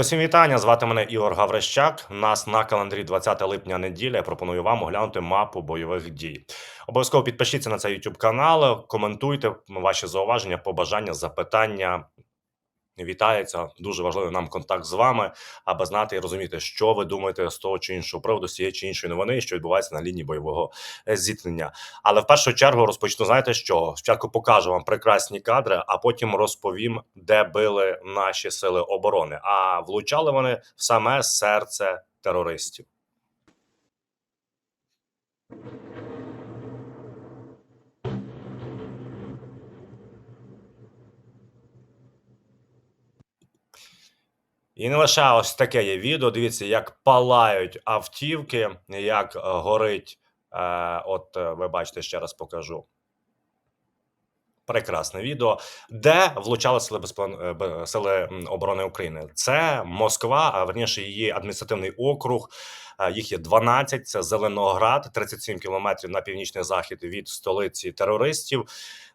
Усім вітання. Звати мене Ігор Гаврищак. У нас на календарі 20 липня неділя. Я пропоную вам оглянути мапу бойових дій. Обов'язково підпишіться на цей YouTube канал, коментуйте ваші зауваження, побажання, запитання. Вітається дуже важливий нам контакт з вами, аби знати і розуміти, що ви думаєте з того чи іншого приводу, з цієї чи іншої новини, що відбувається на лінії бойового е, зіткнення. Але в першу чергу розпочну. Знаєте що? Спочатку покажу вам прекрасні кадри, а потім розповім, де били наші сили оборони. А влучали вони в саме серце терористів. І не лише ось таке є відео. Дивіться, як палають автівки, як е, горить. Е, от е, ви бачите, ще раз покажу. Прекрасне відео, де влучали сили безпон... е, сили оборони України. Це Москва, а верніше її адміністративний округ. Їх є 12, Це Зеленоград, 37 кілометрів на північний захід від столиці терористів.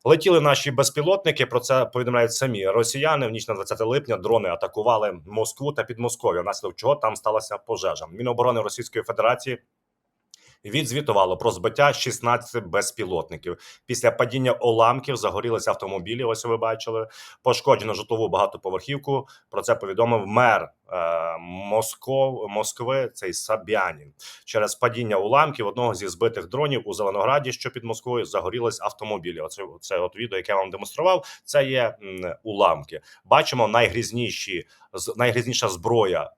Летіли наші безпілотники. Про це повідомляють самі росіяни. В ніч на 20 липня дрони атакували Москву та Підмосков'я. Внаслідок чого там сталася пожежа. Міноборони Російської Федерації відзвітувало про збиття 16 безпілотників. Після падіння уламків загорілися автомобілі. Ось ви бачили. Пошкоджено житлову багатоповерхівку. Про це повідомив мер е, Москов, Москви. Цей Сабянін. Через падіння уламків одного зі збитих дронів у Зеленограді, що під Москвою, загорілись автомобілі. Оце це от відео, яке я вам демонстрував. Це є м, уламки. Бачимо найгрізніші з- найгрізніша зброя.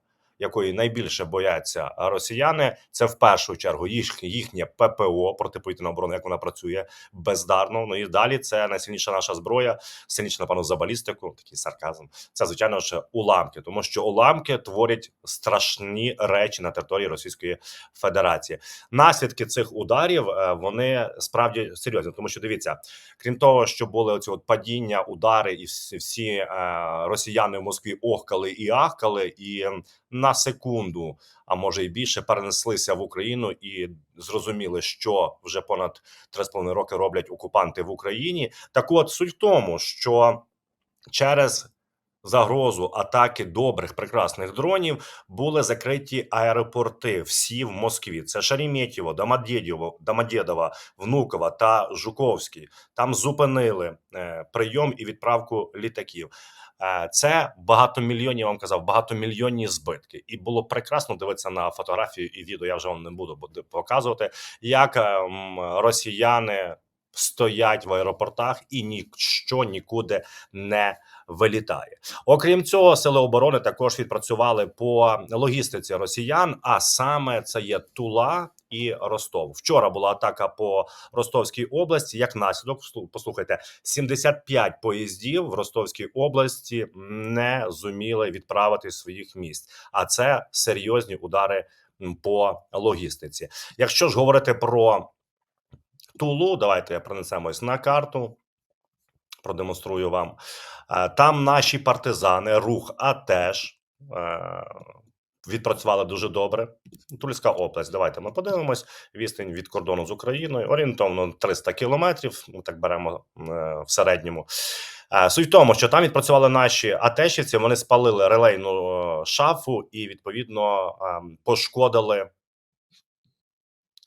Якої найбільше бояться росіяни, це в першу чергу їх їхнє ППО протиповітряна оборона, як вона працює бездарно. Ну і далі це найсильніша наша зброя, сильніша, напевно, за балістику, такий сарказм. Це звичайно ж уламки, тому що уламки творять страшні речі на території Російської Федерації. Наслідки цих ударів е, вони справді серйозні, тому що дивіться, крім того, що були оці от падіння, удари, і всі, всі е, росіяни в Москві охкали і ахкали, і м, секунду, а може й більше, перенеслися в Україну і зрозуміли, що вже понад 3,5 роки роблять окупанти в Україні. Так, от суть в тому, що через загрозу атаки добрих прекрасних дронів були закриті аеропорти всі в Москві. Це Шереметьєво, Домодєдєво, Домодєдово, Внуково та Жуковський. Там зупинили е, прийом і відправку літаків. Е, Це багатомільйонні, я вам казав, багатомільйонні збитки, і було прекрасно дивитися на фотографію і відео. Я вже вам не буду показувати, як е, росіяни стоять в аеропортах і ніщо нікуди не вилітає. Окрім цього, сили оборони також відпрацювали по логістиці росіян, а саме це є Тула і Ростов. Вчора була атака по Ростовській області. Як наслідок, послухайте, 75 поїздів в Ростовській області не зуміли відправити своїх місць. А це серйозні удари по логістиці. Якщо ж говорити про Тулу, давайте принесемось на карту. Продемонструю вам. Е, Там наші партизани, рух АТЕШ е, відпрацювали дуже добре. Тульська область. Давайте ми подивимось. Відстань від кордону з Україною. Орієнтовно 300 кілометрів. Ми так беремо е, в середньому. Е, Суть в тому, що там відпрацювали наші атешівці. Вони спалили релейну е, шафу і відповідно ем, пошкодили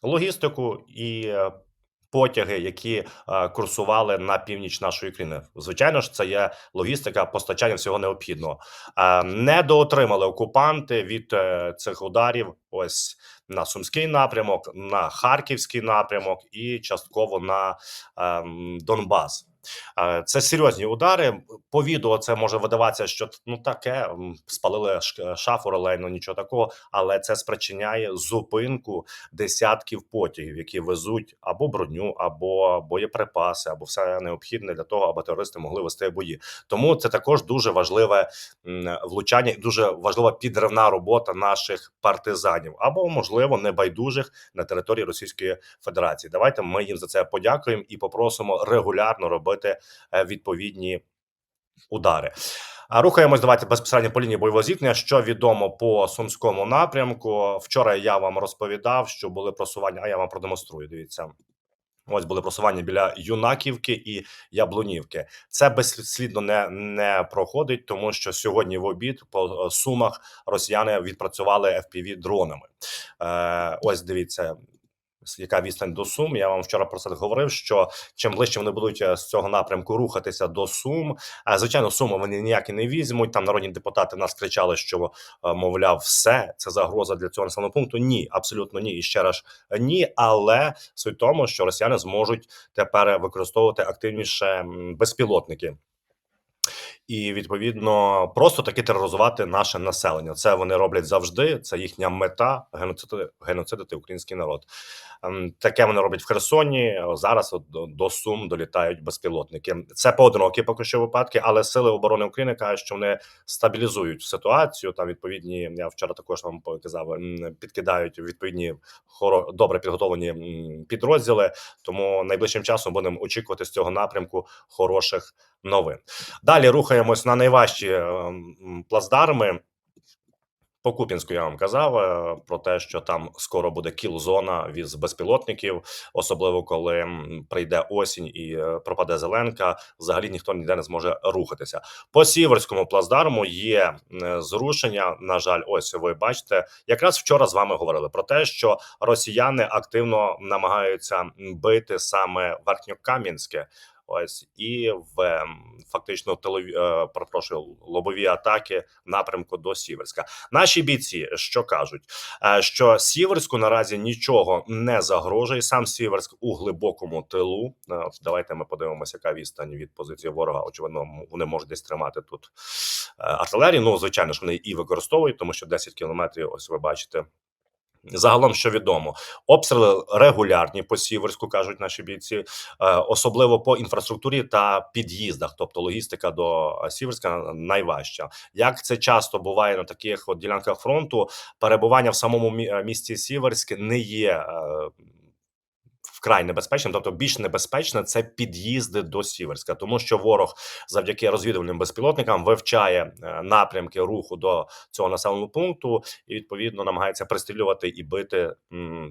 логістику і потяги, які е, курсували на північ нашої країни. Звичайно ж, це є логістика постачання всього необхідного. Е, недоотримали окупанти від е, цих ударів. Ось на Сумський напрямок, на Харківський напрямок і частково на ем, Донбас. Е, Це серйозні удари. По відео це може видаватися, що ну таке спалили шафу релейну, нічого такого, але це спричиняє зупинку десятків потягів, які везуть або броню, або боєприпаси, або все необхідне для того, аби терористи могли вести бої. Тому це також дуже важливе влучання, і дуже важлива підривна робота наших партизанів, або можливо небайдужих на території Російської Федерації. Давайте ми їм за це подякуємо і попросимо регулярно робити е, відповідні удари. Рухаємось. Давайте безпосередньо по лінії бойового зіткнення. Що відомо по сумському напрямку? Вчора я вам розповідав, що були просування. А я вам продемонструю. Дивіться. Ось були просування біля Юнаківки і Яблунівки. Це безслідно не, не проходить, тому що сьогодні в обід по е, сумах росіяни відпрацювали fpv дронами. Е, ось дивіться. Яка відстань до Сум? Я вам вчора про це говорив. Що чим ближче вони будуть е, з цього напрямку рухатися до Сум, а звичайно, суми вони ніякі не візьмуть. Там народні депутати нас кричали, що е, мовляв, все це загроза для цього населеного пункту. Ні, абсолютно ні. І ще раз ні. Але суть тому, що росіяни зможуть тепер використовувати активніше безпілотники. І відповідно просто таки тероризувати наше населення. Це вони роблять завжди. Це їхня мета геноцидити, геноцидити український народ. Ем, Таке вони роблять в Херсоні. Зараз от до, Сум долітають безпілотники. Це поодинокі поки що випадки, але сили оборони України кажуть, що вони стабілізують ситуацію. Там відповідні я вчора також вам показав. Підкидають відповідні хоро добре підготовлені підрозділи. Тому найближчим часом будемо очікувати з цього напрямку хороших новин. Далі рухаємось на найважчі е, плацдарми. По Купінську я вам казав е, про те, що там скоро буде кіл-зона від безпілотників, особливо коли прийде осінь і е, пропаде зеленка. Взагалі ніхто ніде не зможе рухатися. По сіверському плацдарму є зрушення. На жаль, ось ви бачите, якраз вчора з вами говорили про те, що росіяни активно намагаються бити саме Верхньокам'янське. Ось і в ем, фактично тилові, е, перепрошую, лобові атаки напрямку до Сіверська. Наші бійці що кажуть, Е, що Сіверську наразі нічого не загрожує. Сам Сіверськ у глибокому тилу. Е, давайте ми подивимося, яка відстань від позиції ворога. Очевидно, вони можуть десь тримати тут артилерію. Ну звичайно ж, вони і використовують, тому що 10 кілометрів. Ось ви бачите. Загалом, що відомо, обстріли регулярні по Сіверську, кажуть наші бійці, е, особливо по інфраструктурі та під'їздах. Тобто логістика до е, Сіверська найважча. Як це часто буває на таких от ділянках фронту, перебування в самому е, місті Сіверськ не є. Вкрай небезпечним, тобто більш небезпечне це під'їзди до Сіверська, тому що ворог завдяки розвідувальним безпілотникам вивчає е, напрямки руху до цього населеного пункту і відповідно намагається пристрілювати і бити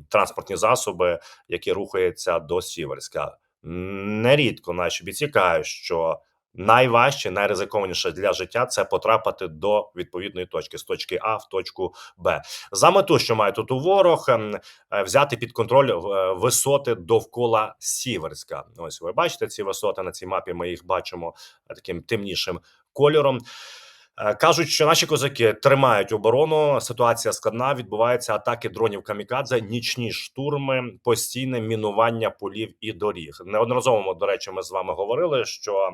транспортні засоби, які рухаються до Сіверська. Нерідко наші бійці кажуть, що найважче, найризикованіше для життя це потрапити до відповідної точки з точки А в точку Б. За мету, що має тут у ворог, ем, е, взяти під контроль е, висоти довкола Сіверська. Ось ви бачите ці висоти на цій мапі. Ми їх бачимо е, таким темнішим кольором. Кажуть, що наші козаки тримають оборону. Ситуація складна. Відбуваються атаки дронів камікадзе, нічні штурми, постійне мінування полів і доріг. Неодноразово, до речі, ми з вами говорили, що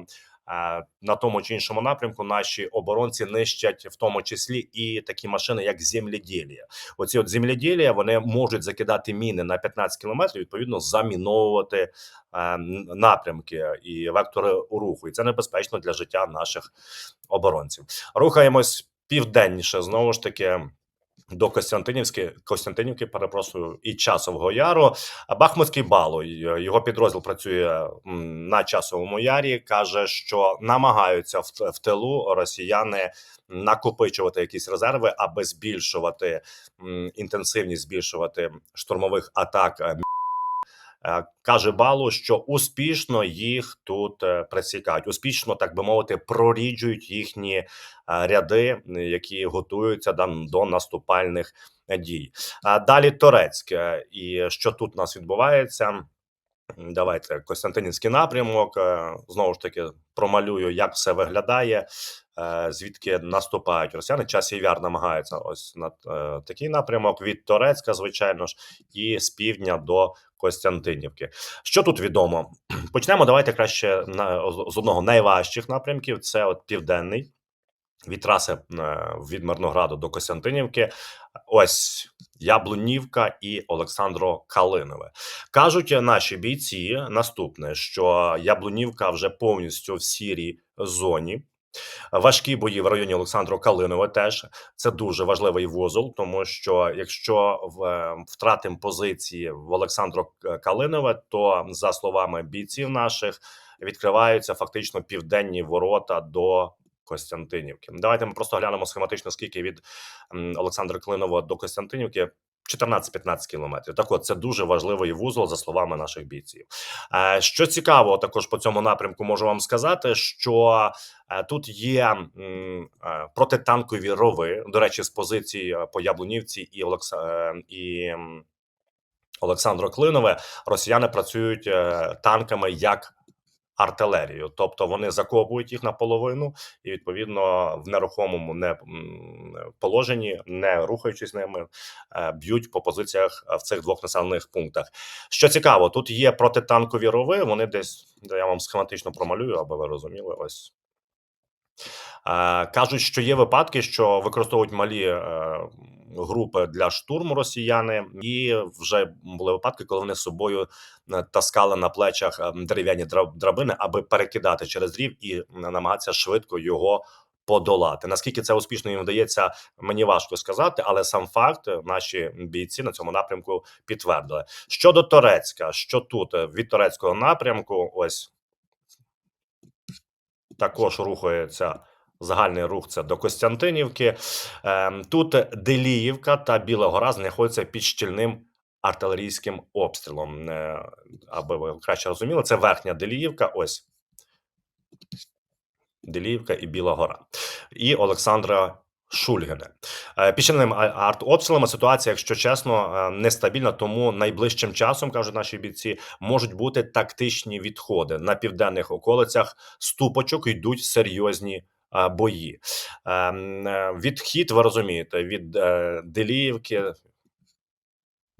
на тому чи іншому напрямку наші оборонці нищать в тому числі і такі машини, як земледілія. Оці от земледілія вони можуть закидати міни на 15 кілометрів, відповідно заміновувати напрямки і вектори руху. І це небезпечно для життя наших оборонців. Рухаємось південніше знову ж таки. До Костянтинівської Костянтинівки, перепрошую, і часового яру. Бахмутський балой його підрозділ працює на часовому ярі. каже, що намагаються в, тилу росіяни накопичувати якісь резерви, аби збільшувати інтенсивність, збільшувати штурмових атак Е, Каже Балу, що успішно їх тут е, присікають, успішно, так би мовити, проріджують їхні е, ряди, е, які готуються до наступальних е, дій. Далі Торецьк. Е, І що тут у нас відбувається? Давайте Костянтинівський напрямок. е, Знову ж таки промалюю, як все виглядає, е, звідки наступають росіяни. Час яр намагається ось на е, такий напрямок від Торецька, звичайно ж, і з півдня до Костянтинівки. Що тут відомо? Почнемо. Давайте краще на з одного найважчих напрямків. Це от південний. Від траси е, від Мирнограду до Костянтинівки, ось Яблунівка і Олександро Калинове. Кажуть наші бійці наступне: що Яблунівка вже повністю в сірій зоні. Важкі бої в районі Олександро Калинове теж це дуже важливий вузол, тому що якщо в, е, втратимо позиції в Олександро Калинове, то за словами бійців наших відкриваються фактично південні ворота до Костянтинівки. Давайте ми просто глянемо схематично, скільки від Олександра Клинова до Костянтинівки. 14-15 кілометрів. Так от це дуже важливий вузол, за словами наших бійців. Е, Що цікаво, також по цьому напрямку можу вам сказати, що е, тут є е, протитанкові рови. До речі, з позицій е, по Яблунівці і Олекса е, і Олександро Клинове росіяни працюють танками як артилерію, тобто вони закопують їх наполовину і відповідно в нерухомому не положенні, не рухаючись ними, е, б'ють по позиціях е, в цих двох населених пунктах. Що цікаво, тут є протитанкові рови. Вони десь я вам схематично промалюю, аби ви розуміли. Ось кажуть, що є випадки, що використовують малі е, групи для штурму росіяни, і вже були випадки, коли вони з собою е, таскали на плечах е, дерев'яні драбини, аби перекидати через рів і намагатися швидко його. Подолати наскільки це успішно їм вдається, мені важко сказати, але сам факт е, наші бійці на цьому напрямку підтвердили. Щодо Торецька, що тут е, від турецького напрямку, ось також рухається загальний рух. Це до Костянтинівки. Ем, Тут Деліївка та Біла Гора знаходяться під щільним артилерійським обстрілом. Е, Аби ви краще розуміли, це верхня Деліївка. Ось Деліївка і Біла Гора. І Олександра Шульгине. Е, арт-обстрілами ситуація, якщо чесно, е, нестабільна, тому найближчим часом, кажуть наші бійці, можуть бути тактичні відходи. На південних околицях ступочок йдуть серйозні е, бої. Ем, е, Відхід, ви розумієте, від е, Деліївки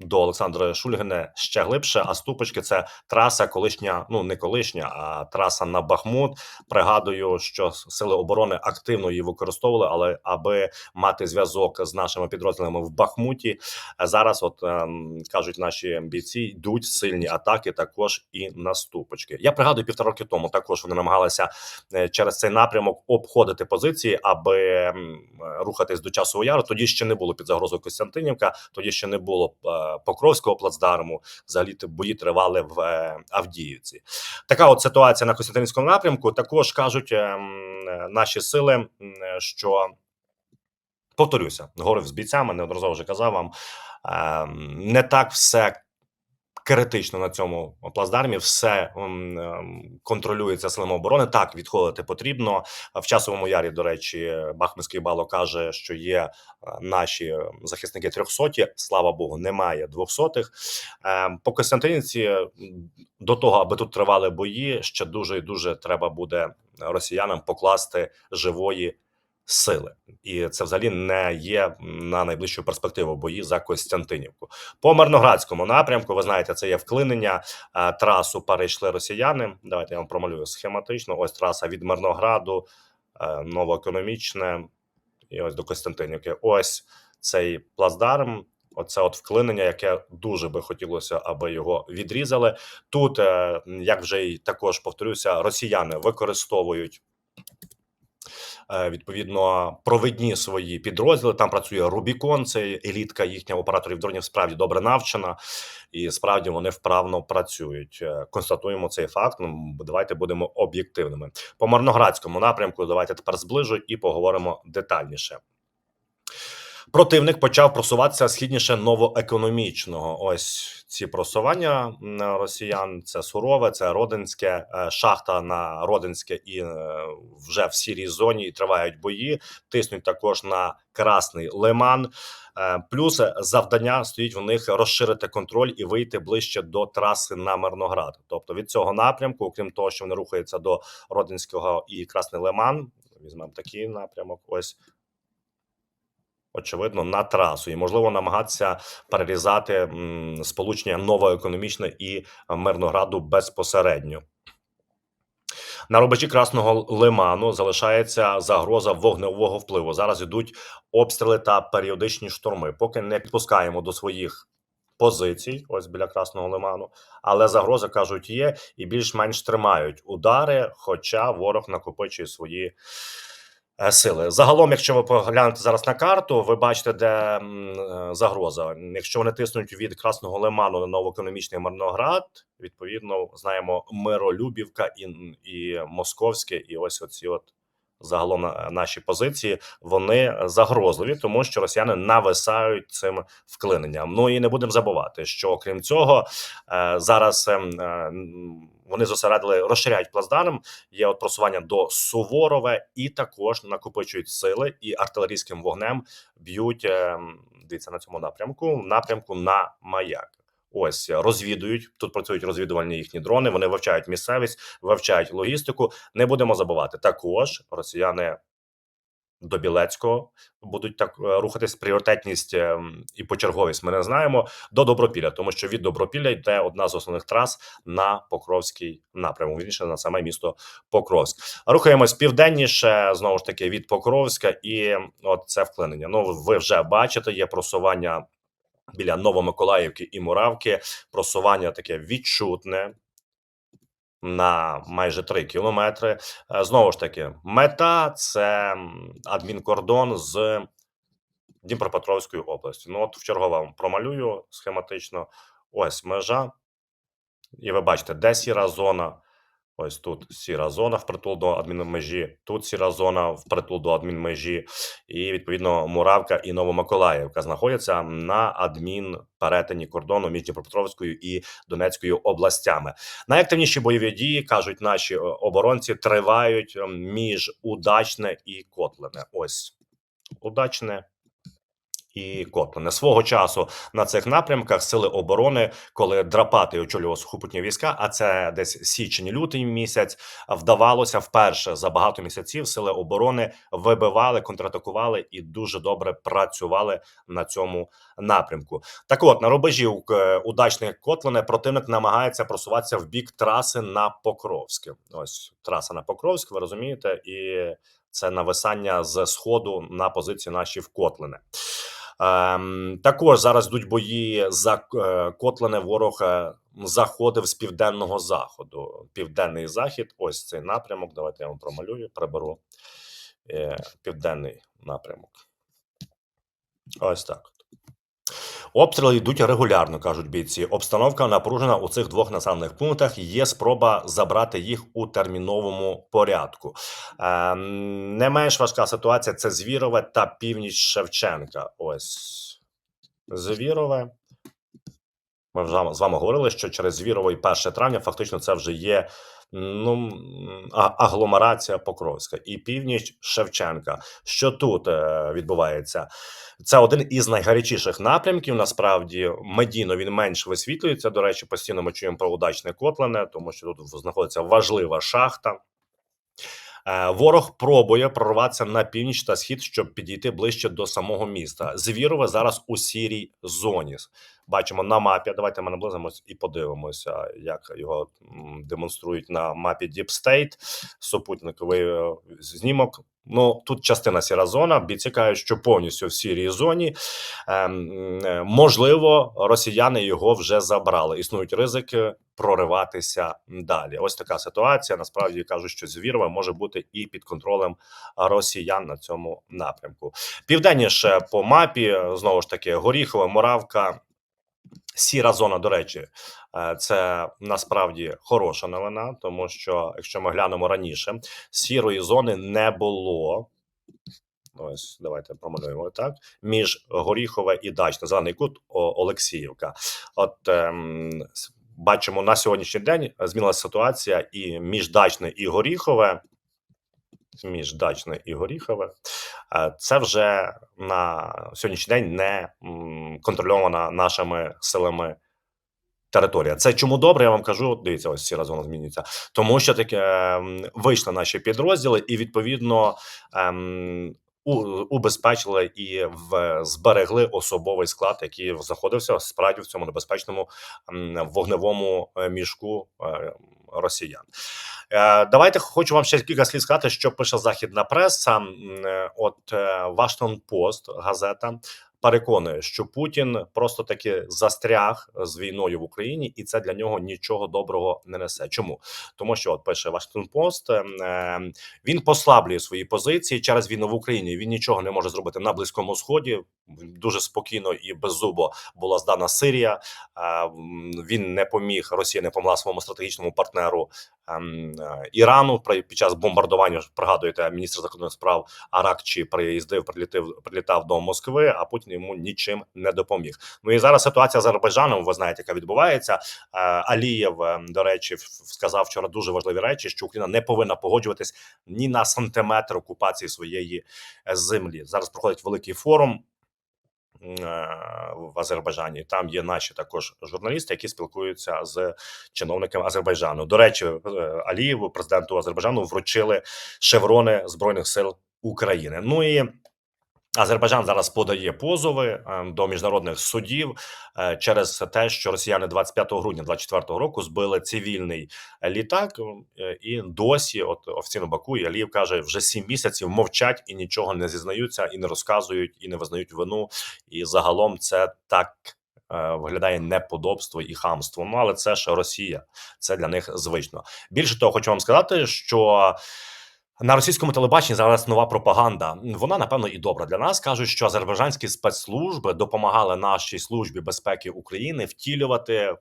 до Олександра Шульгина ще глибше. А ступочки це траса, колишня, ну не колишня, а траса на Бахмут. Пригадую, що сили оборони активно її використовували, але аби мати зв'язок з нашими підрозділами в Бахмуті, е, зараз, от ем, кажуть наші бійці, йдуть сильні атаки також і на ступочки. Я пригадую півтора роки тому. Також вони намагалися е, через цей напрямок обходити позиції, аби е, рухатись до часового яру. Тоді ще не було під загрозою Костянтинівка, тоді ще не було е, Покровського плацдарму. Взагалі бої тривали в е, Авдіївці. Така от ситуація на Костянтинському напрямку. Також кажуть ем, наші сили, що повторюся, говорив з бійцями, неодноразово вже казав вам. ем, Не так все критично на цьому плацдармі. Все ем, контролюється силами оборони. Так, відходити потрібно. В часовому ярі, до речі, Бахмутський бало каже, що є е, наші е, захисники трьохсоті. Слава Богу, немає двохсотих. Ем, По Костянтинівці до того, аби тут тривали бої, ще дуже і дуже треба буде росіянам покласти живої. Сили, і це взагалі не є на найближчу перспективу бої за Костянтинівку. По Мирноградському напрямку, ви знаєте, це є вклинення. е, Трасу перейшли росіяни. Давайте я вам промалюю схематично. Ось траса від Мирнограду, е, новоекономічне, і ось до Костянтинівки. Ось цей плацдарм. Оце от вклинення, яке дуже би хотілося, аби його відрізали. Тут, е, як вже й також повторюся, росіяни використовують відповідно провідні свої підрозділи. Там працює Рубікон, це елітка їхня операторів дронів справді добре навчена, і справді вони вправно працюють. Е, Констатуємо цей факт. Ну давайте будемо об'єктивними. По Марноградському напрямку. Давайте тепер зближу і поговоримо детальніше. Противник почав просуватися східніше новоекономічного. Ось ці просування росіян. Це сурове, це родинське е, шахта на родинське і е, вже в сірій зоні тривають бої. Тиснуть також на Красний Лиман. Е, Плюс завдання стоїть в них розширити контроль і вийти ближче до траси на Мирноград. Тобто від цього напрямку, окрім того, що вони рухаються до Родинського і Красний Лиман. Візьмемо такий напрямок. Ось очевидно, на трасу, і можливо намагатися перерізати сполучення новоекономічне і Мирнограду безпосередньо. На рубежі Красного Лиману залишається загроза вогневого впливу. Зараз ідуть обстріли та періодичні штурми. Поки не підпускаємо до своїх позицій, ось біля Красного Лиману, але загроза кажуть є і більш-менш тримають удари, хоча ворог накопичує свої сили. Загалом, якщо ви поглянете зараз на карту, ви бачите, де е, загроза. Якщо вони тиснуть від Красного Лиману на новоекономічний Марноград, відповідно знаємо Миролюбівка і, і Московське, і ось оці от загалом наші позиції вони загрозливі, тому що росіяни нависають цим вклиненням. Ну і не будемо забувати, що окрім цього е, зараз е, вони зосередили, розширяють плацдарм. Є от просування до Суворове, і також накопичують сили і артилерійським вогнем б'ють. Дивіться на цьому напрямку, напрямку на маяк. Ось розвідують тут. Працюють розвідувальні їхні дрони. Вони вивчають місцевість, вивчають логістику. Не будемо забувати. Також росіяни до Білецького будуть так е, рухатись. Пріоритетність ем, і почерговість ми не знаємо до Добропілля, тому що від Добропілля йде одна з основних трас на Покровський напрямок. Вірніше на саме місто Покровськ. Рухаємось південніше знову ж таки від Покровська, і от це вклинення. Ну ви вже бачите, є просування. Біля Новомиколаївки і Муравки просування таке відчутне на майже 3 кілометри. Е, Знову ж таки, мета це адмінкордон з Дніпропетровською областю. Ну, от вчергово вам промалюю схематично. Ось межа. І ви бачите, де сіра зона. Ось тут сіра зона впритул до адмінмежі, тут сіра зона впритул до адмінмежі, і відповідно Муравка і Новомиколаївка знаходяться на адмінперетині кордону між Дніпропетровською і Донецькою областями. Найактивніші бойові дії кажуть наші е, оборонці тривають е, між Удачне і Котлине. Ось Удачне. І Котлине свого часу на цих напрямках сили оборони, коли Драпати очолював сухопутні війська, а це десь січень-лютий місяць, вдавалося вперше за багато місяців. Сили оборони вибивали, контратакували і дуже добре працювали на цьому напрямку. Так, от на рубежі е, удачних Котлине противник намагається просуватися в бік траси на Покровське. Ось траса на Покровськ, ви розумієте, і це нависання з сходу на позиції наші в Котлине. Ем, також зараз йдуть бої за е, Котлине. Ворог заходив з південного заходу. Південний захід. Ось цей напрямок. Давайте я вам промалюю. Приберу е, південний напрямок. Ось так. Обстріли йдуть регулярно, кажуть бійці. Обстановка напружена у цих двох населених пунктах. Є спроба забрати їх у терміновому порядку. Ем, не менш важка ситуація це Звірове та північ Шевченка. Ось Звірове. Ми вже з вами говорили, що через Звірово і 1 травня фактично це вже є ну, агломерація Покровська і північ Шевченка. Що тут е, відбувається? Це один із найгарячіших напрямків. Насправді медійно він менш висвітлюється. До речі, постійно ми чуємо про удачне Котлене, тому що тут знаходиться важлива шахта. Е, Ворог пробує прорватися на північ та схід, щоб підійти ближче до самого міста. Звірове зараз у сірій зоні. Бачимо на мапі. Давайте ми наблизимось і подивимося, як його демонструють на мапі Deep State. Супутниковий е, знімок. Ну тут частина сіра зона. Бійці кажуть, що повністю в сірій зоні. Ем, е, можливо, росіяни його вже забрали. Існують ризики прориватися далі. Ось така ситуація. Насправді кажуть, що Звірове може бути і під контролем росіян на цьому напрямку. Південніше по мапі знову ж таки Горіхове, Моравка. Сіра зона, до речі, е, це насправді хороша новина, тому що якщо ми глянемо раніше, сірої зони не було. Ось давайте промалюємо так. Між Горіхове і Дачне, зелений кут Олексіївка. От ем, бачимо на сьогоднішній день змінилася ситуація, і між Дачне і Горіхове. Між Дачне і Горіхове, це вже на сьогоднішній день не контрольована нашими силами територія. Це чому добре? Я вам кажу. Дивіться, ось сіра зона змінюється, тому що таке ем, вийшли наші підрозділи, і відповідно ем, убезпечили і в зберегли особовий склад, який знаходився справді в цьому небезпечному ем, вогневому е, мішку е, росіян. Е, Давайте хочу вам ще кілька слів сказати, що пише західна преса. Е, От е, Вашингтон Пост газета переконує, що Путін просто таки застряг з війною в Україні, і це для нього нічого доброго не несе. Чому? Тому що от пише Вашингтон Пост, е, він послаблює свої позиції через війну в Україні. Він нічого не може зробити на близькому сході. дуже спокійно і беззубо була здана Сирія. Е, Він не поміг Росія не помогла своєму стратегічному партнеру ем, е, Ірану під час бомбардування. Пригадуєте, міністр закордонних справ Аракчі приїздив, прилітив, прилітав до Москви, а Путін йому нічим не допоміг. Ну і зараз ситуація з Азербайджаном, ви знаєте, яка відбувається. Алієв, е, до речі, сказав вчора дуже важливі речі, що Україна не повинна погоджуватись ні на сантиметр окупації своєї е, землі. Зараз проходить великий форум. е, В Азербайджані там є наші також журналісти, які спілкуються з чиновниками Азербайджану. До речі, е, Алієву, президенту Азербайджану, вручили шеврони збройних сил України. Ну і Азербайджан зараз подає позови е, до міжнародних судів е, через те, що росіяни 25 грудня 24 року збили цивільний літак, е, і досі, от офіційно Баку і Алієв каже, вже 7 місяців мовчать і нічого не зізнаються, і не розказують, і не визнають вину. І загалом це так. Виглядає неподобство і хамство. Ну але це ж Росія, це для них звично. Більше того, хочу вам сказати, що на російському телебаченні зараз нова пропаганда. Вона напевно і добра для нас. кажуть, що азербайджанські спецслужби допомагали нашій службі безпеки України втілювати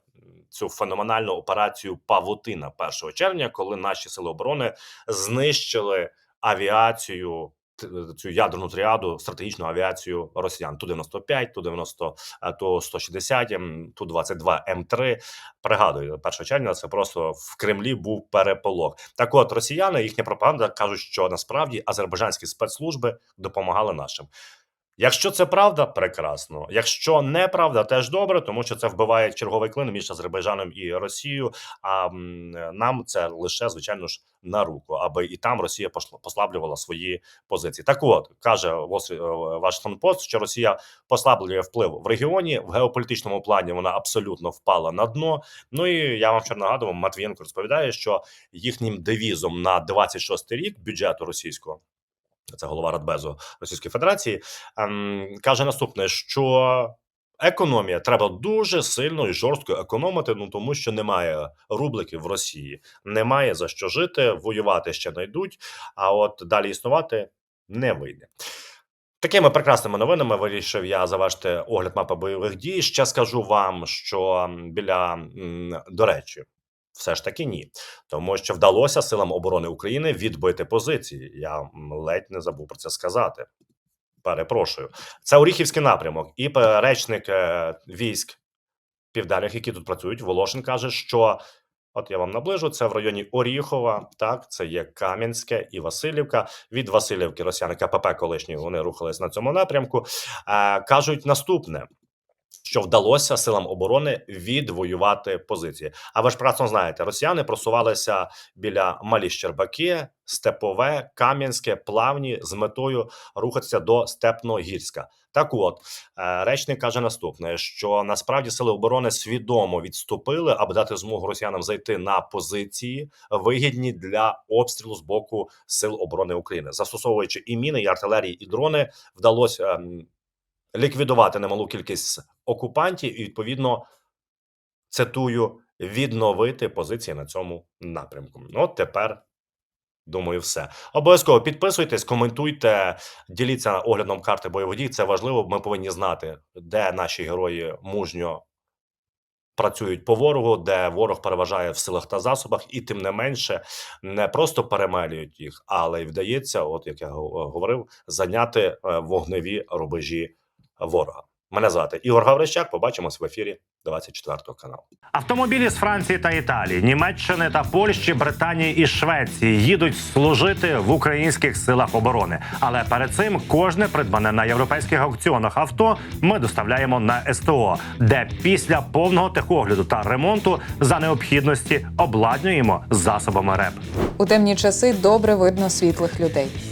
цю феноменальну операцію Павутина 1 червня, коли наші сили оборони знищили авіацію. Цю ядерну тріаду, стратегічну авіацію росіян ту 95 ту 90 а, ту 160 ем, ту 22 М3. Пригадую, 1 червня це просто в Кремлі був переполох. Так, от росіяни, їхня пропаганда кажуть, що насправді азербайджанські спецслужби допомагали нашим. Якщо це правда, прекрасно. Якщо неправда, теж добре, тому що це вбиває черговий клин між Азербайджаном і Росією. А нам це лише звичайно ж на руку, аби і там Росія послаблювала свої позиції. Так, от каже Вашингтон Пост, що Росія послаблює вплив в регіоні в геополітичному плані. Вона абсолютно впала на дно. Ну і я вам вчора нагадував, Матвієнко розповідає, що їхнім девізом на 26 рік бюджету російського. Це голова Радбезу Російської Федерації ем, каже наступне: що економія треба дуже сильно і жорстко економити. Ну тому що немає рубликів в Росії, немає за що жити, воювати ще не йдуть. А от далі існувати не вийде. Такими прекрасними новинами вирішив я завершити огляд мапи бойових дій. Ще скажу вам, що біля до речі, все ж таки ні, тому що вдалося силам оборони України відбити позиції. Я ледь не забув про це сказати. Перепрошую, це Оріхівський напрямок, і речник е, військ південних, які тут працюють, Волошин каже, що от я вам наближу, це в районі Оріхова, так, це є Кам'янське і Васильівка. Від Васильівки росіяни КПП колишні вони рухались на цьому напрямку. Е, кажуть наступне. Що вдалося силам оборони відвоювати позиції. А ви ж прекрасно знаєте, росіяни просувалися біля Малі Щербаки, Степове, Кам'янське, Плавні з метою рухатися до Степногірська. Так, от е, речник каже наступне: що насправді сили оборони свідомо відступили, аби дати змогу росіянам зайти на позиції, вигідні для обстрілу з боку сил оборони України, застосовуючи і міни, і артилерії, і дрони, вдалося. Ліквідувати немалу кількість окупантів і відповідно цитую відновити позиції на цьому напрямку. Ну, От тепер. Думаю, все обов'язково підписуйтесь, коментуйте, діліться оглядом карти бойових дій. Це важливо. Ми повинні знати, де наші герої мужньо працюють по ворогу, де ворог переважає в силах та засобах, і тим не менше не просто перемелюють їх, але й вдається, от як я го- говорив, зайняти е, вогневі рубежі ворога. Мене звати Ігор Гаврищак. Побачимось в ефірі 24 каналу. Автомобілі з Франції та Італії, Німеччини та Польщі, Британії і Швеції їдуть служити в українських силах оборони. Але перед цим кожне придбане на європейських аукціонах авто ми доставляємо на СТО, де після повного техогляду та ремонту за необхідності обладнуємо засобами РЕП. У темні часи добре видно світлих людей.